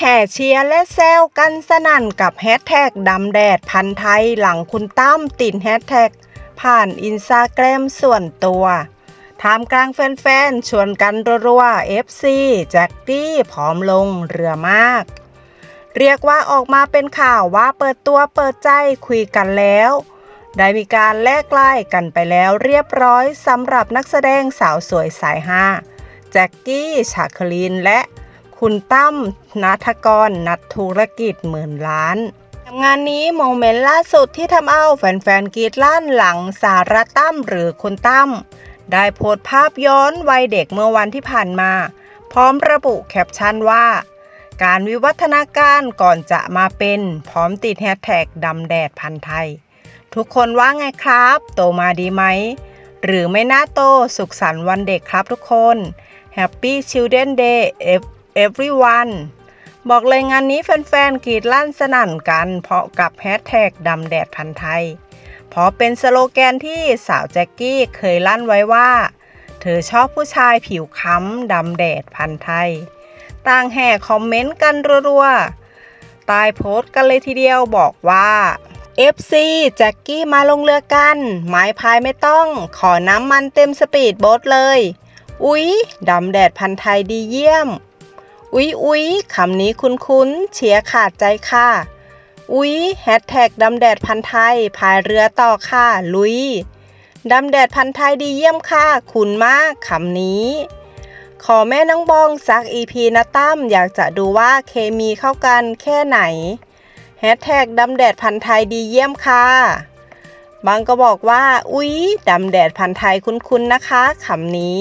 แห่เชียร์และแซวกันสนั่นกับแฮชแท็กดำแดดพันไทยหลังคุณตั้มติดแฮชแท็กผ่านอินสตาแกรมส่วนตัวท่ามกลางแฟนๆ ชวนกันรัวๆ FC แจ็คกี้ผอมลงเรือมาก เรียกว่าออกมาเป็นข่าวว่าเปิดตัวเปิดใจคุยกันแล้ว ได้มีการแลกไล่กันไปแล้วเรียบร้อยสำหรับนักแสดงสาวสวยสายฮาแจ็คกี้ฉาคลินและ คุณตั้มนัทกร นัทธุรกิจหมื่นล้านงานนี้โมเมนต์ล่าสุดที่ทำเอาแฟนๆกรีดลั่นหลังสาระตั้มหรือคุณตั้มได้โพสต์ภาพย้อนวัยเด็กเมื่อวันที่ผ่านมา พร้อมระบุแคปชั่นว่า การวิวัฒนาการก่อนจะมาเป็นพร้อมติดแฮชแท็กดำแดดพันไทย ทุกคนว่าไงครับ โตมาดีไหม หรือไม่น่าโตสุขสันต์วันเด็กครับทุกคน Happy Children Day ev- everyone บอกเลยงานนี้แฟนๆกรีดลั่นสนั่นกัน เพราะกับแฮชแท็กดำแดดพันไทย เพราะเป็นสโลแกนที่สาวแจ็กกี้เคยลั่นไว้ว่า เธอชอบผู้ชายผิวค้ำดำแดดพันไทย ต่างแห่คอมเมนต์กันรัวๆใต้โพสต์กันเลยทีเดียวบอกว่า FC แจ็กกี้มาลงเรือกัน ไม้พายไม่ต้อง ขอน้ำมันเต็มสปีดโบ๊ทเลย อุ๊ยดำแดดพันไทยดีเยี่ยม อุ๊ยอุ๊ยคำนี้คุ้นๆเชียขาดใจค่ะ อุ๊ยแฮชแท็กดำแดดพันไทยพายเรือต่อค่ะ ลุยดำแดดพันไทยดีเยี่ยมค่ะ คุณมากคำนี้ ขอแม่น้องบองสักอีพีนะตั้มอยากจะดูว่าเคมีเข้ากันแค่ไหนแฮชแท็กดำแดดพันไทยดีเยี่ยมค่ะบางก็บอกว่า อุ๊ยดำแดดพันไทยคุ้นๆนะคะคำนี้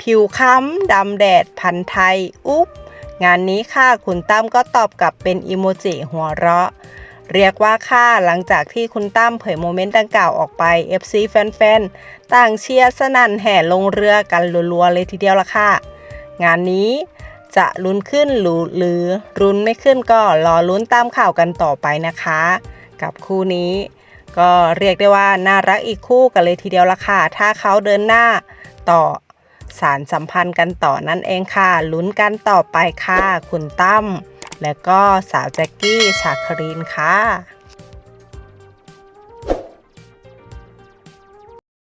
ผิวค้ำดำแดดพันไทย อุ๊บ งานนี้ค่ะคุณตั้มก็ตอบกลับเป็นอิโมจิหัวเราะ เรียกว่าค่ะหลังจากที่คุณตั้มเผยโมเมนต์ดังกล่าวออกไป FC แฟนๆ ต่างเชียร์สนั่นแห่ลงเรือกันรัวๆ เลยทีเดียวละค่ะ งานนี้จะลุ้นขึ้นหรือหรือลุ้นไม่ขึ้นก็รอลุ้นตามข่าวกันต่อไปนะคะ กับคู่นี้ ก็เรียกได้ว่าน่ารักอีกคู่กันเลยทีเดียวละค่ะ ถ้าเขาเดินหน้าต่อ สารสัมพันธ์กันต่อนั่นเองค่ะ ลุ้นกันต่อไปค่ะ คุณตั้ม และก็สาวแจ็กกี้ชาครินค่ะ